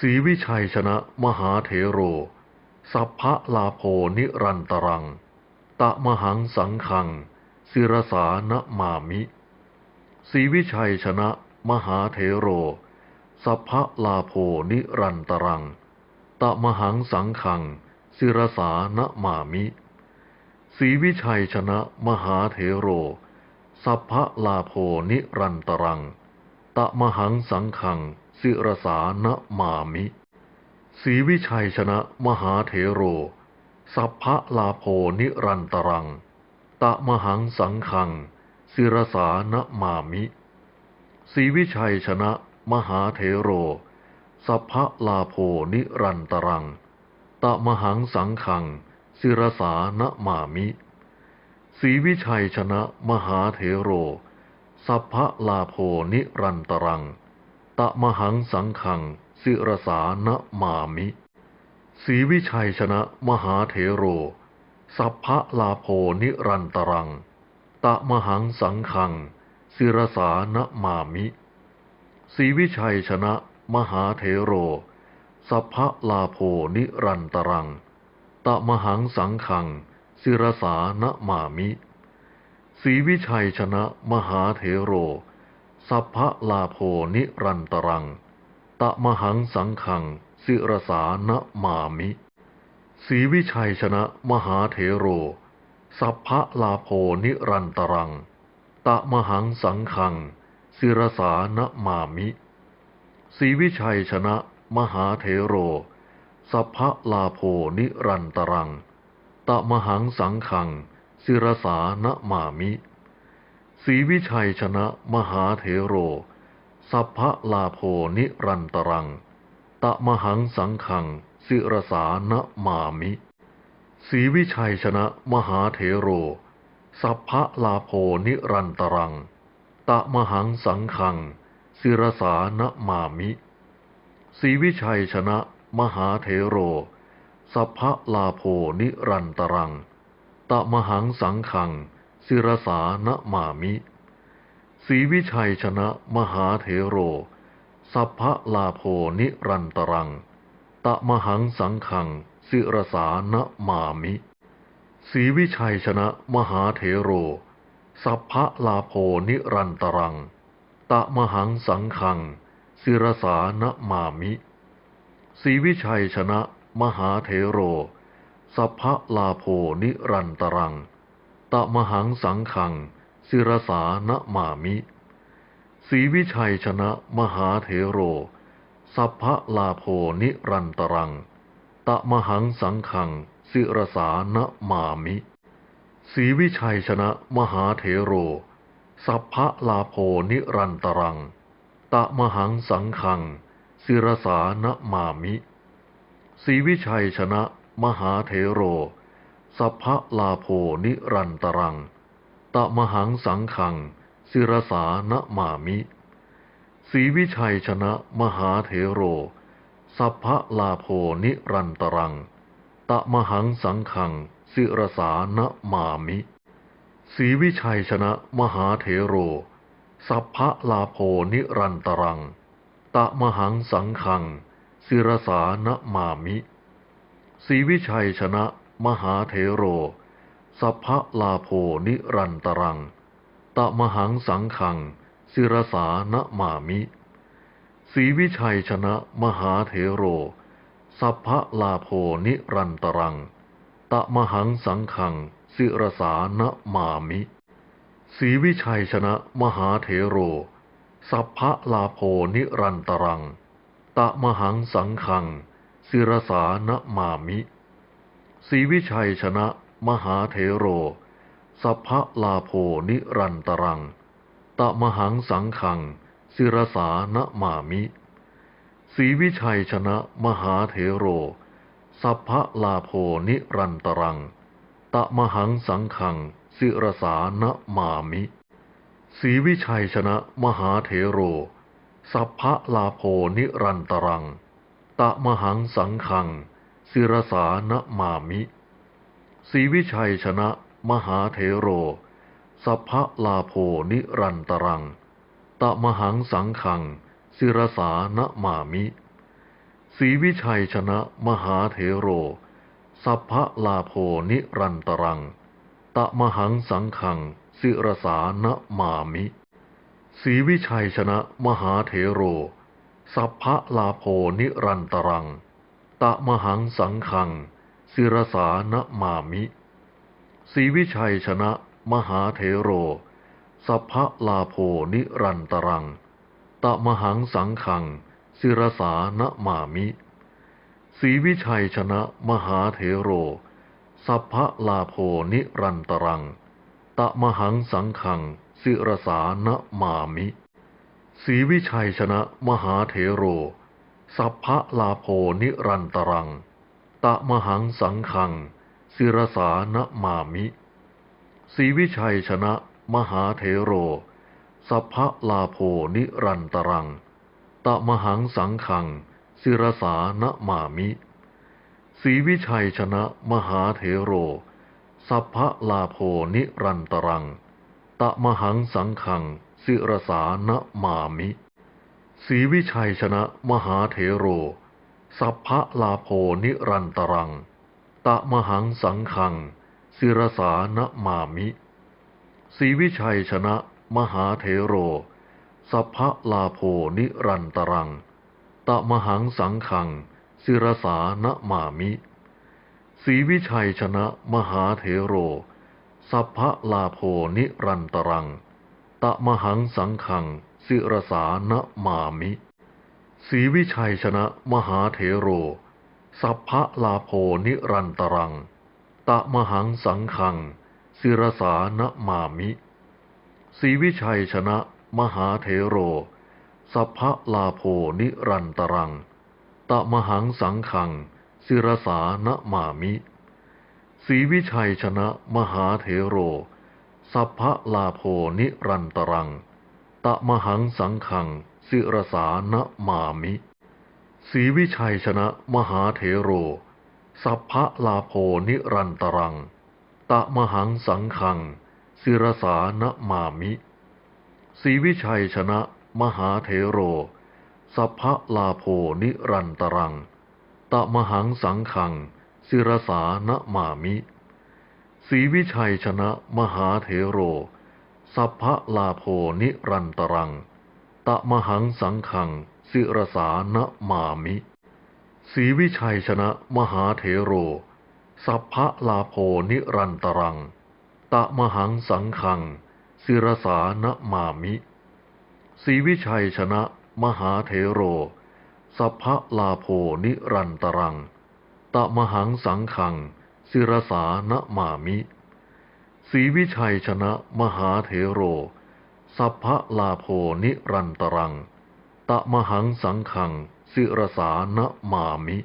ศรีวิชัยชนะมหาเถโร สัพพะลาโพนิรันตรัง ตะมหังสังขัง ศิรสานะมามิศรีวิชัยชนะมหาเถโร สัพพะลาโพนิรันตรัง ตะมหังสังขัง ศิรสานะมามิศรีวิชัยชนะมหาเถโร สัพพะลาโพนิรันตรัง ตะมหังสังขัง ศิรสานะมามิศรีวิชัยชนะมหาเถโร สัพพะลาโพนิรันตรัง ตะมหังสังขัง ศิรสานะมามิศรีวิชัยชนะมหาเถโร สัพพะลาโพนิรันตรัง ตะมหังสังขัง ศิรสานะมามิศรีวิชัยชนะมหาเถโร สัพพะลาโพนิรันตรัง ตะมหังสังขังศิรสานะมามิศรีวิชัยชนะมหาเถโร สัพพะลาโพนิรันตรัง ตะมหังสังขังศิรสานะมามิศรีวิชัยชนะมหาเถโร สัพพะลาโพนิรันตรัง ตะมหังสังขังศิรสานะมามิศรีวิชัยชนะมหาเถโร สัพพะลาโพนิรันตรัง ตะมหังสังขังศิรสานะมามิศรีวิชัยชนะมหาเถโร สัพพะลาโพนิรันตรัง ตะมหังสังขังศิรสานะมามิศรีวิชัยชนะมหาเถโร สัพพะลาโพนิรันตรัง ตะมหังสังขังศิรสานะมามิ ศรีวิชัยชนะมหาเถโร สัพพะลาโพนิรันตรัง ตะมหังสังขังศิรสานะมามิศรีวิชัยชนะมหาเถโร สัพพะลาโพนิรันตรัง ตะมหังสังขังศิรสานะมามิศรีวิชัยชนะมหาเถโร สัพพะลาโพนิรันตรัง ตะมหังสังขัง ศิรสานะมามิศรีวิชัยชนะมหาเถโร สัพพะลาโพนิรันตรัง ตะมหังสังขังศิรสานะมามิศรีวิชัยชนะมหาเถโร สัพพะลาโพนิรันตรัง ตะมหังสังขังศิรสานะมามิศรีวิชัยชนะมหาเถโร สัพพะลาโพนิรันตรัง ตะมหังสังขัง ศิรสานะมามิศรีวิชัยชนะมหาเถโร สัพพะลาโพนิรันตรังตะมหังสังขัง ศิรสานะมามิศรีวิชัยชนะมหาเถโร สัพพะลาโพนิรันตรังตะมหังสังขัง ศิรสานะมามิศรีวิชัยชนะมหาเถโร สัพพะลาโพนิรันตรัง ตะมหังสังขัง ศิรสานะมามิศรีวิชัยชนะมหาเถโร สัพพะลาโพนิรันตรัง ตะมหังสังขัง ศิรสานะมามิศรีวิชัยชนะมหาเถโร สัพพะลาโพนิรันตรัง ตะมหังสังขังศิรสานะมามิศรีวิชัยชนะ มหาเถโร สัพพะลาโพนิรันตรัง ตะมหังสังขัง ศิรสานะมามิศรีวิชัยชนะมหาเถโร สัพพะลาโพนิรันตรัง ตะมหังสังขัง ศิรสานะมามิศรีวิชัยชนะมหาเถโร สัพพะลาโพนิรันตรัง ตะมหังสังขัง ศิรสานะมามิ ศรีวิชัยชนะ มหาเถโร สัพพะลาโพนิรันตรัง ตะมหังสังขัง ศิรสานะมามิศรีวิชัยชนะ มหาเถโร สัพพะลาโพนิรันตรัง ตะมหังสังขัง ศิรสานะมามิศรีวิชัยชนะ มหาเถโร สัพพะลาโพนิรันตรัง ตะมหังสังขัง ศิรสานะมามิศรีวิชัยชนะมหาเถโร สัพพะลาโพนิรันตรัง ตะมหังสังขังศิรสานะมามิศรีวิชัยชนะมหาเถโร สัพพะลาโพนิรันตรัง ตะมหังสังขังสิรสานะมามิศรีวิชัยชนะมหาเถโร สัพพะลาโพนิรันตรัง ตะมหังสังขังสิรสานะมามิศีวิชัยชนะ มหาเถโร สัพพะลาโพนิรันตรัง ตะมหังสังขังสิรสานะมามิศีวิชัยชนะ มหาเถโร สัพพะลาโพนิรันตรัง ตะมหังสังขังสิรสานะมามิศีวิชัยชนะ มหาเถโร สัพพะลาโพนิรันตรัง ตะมหังสังขังสิรสานะมามิศรีวิชัยชนะ มหาเถโร สัพพะลาโพนิรันตรัง ตะมหังสังขังสิรสานะมามิศรีวิชัยชนะ มหาเถโร สัพพะลาโพนิรันตรัง ตะมหังสังขังสิรสานะมามิ ศรีวิชัยชนะมหาเถโร สัพพะลาโพนิรันตรัง ตะมหังสังขังสิรสานะมามิศรีวิชัยชนะมหาเถโร สัพพะลาโพนิรันตรัง ตะมหังสังขังสิรสานะมามิศรีวิชัยชนะมหาเถโร สัพพะลาโพนิรันตรัง ตะมหังสังขัง สิรสานะมามิศรีวิชัยชนะมหาเถโร สัพพะลาโพนิรันตรัง ตะมหังสังขังสิรสานะมามิศรีวิชัยชนะมหาเถโร สัพพะลาโพนิรันตรัง ตะมหังสังขังสิรสานะมามิศรีวิชัยชนะมหาเถโร สัพพะลาโพนิรันตรัง ตะมหังสังขัง สิรสานะมามิศีวิชัยชนะมหาเถโร สัพพะลาโพนิรันตรัง ตะมหังสังขัง สิรสานะมามิศีวิชัยชนะมหาเถโร สัพพะลาโพนิรันตรัง ตะมหังสังขัง สิรสานะมามิศีวิชัยชนะมหาเถโร สัพพะลาโพนิรันตรัง ตะมหังสังขัง สิรสานะมามิศรีวิชัยชนะมหาเถโร สัพพะลาโพนิรันตรัง ตะมหังสังขัง สิรสานะมามิศรีวิชัยชนะมหาเถโร สัพพะลาโพนิรันตรัง ตะมหังสังขัง สิรสานะมามิ รีวิชัยชนะมหาเถโร สัพพะลาโพนิรันตรัง ตะมหังสังขัง สิรสานะมามิ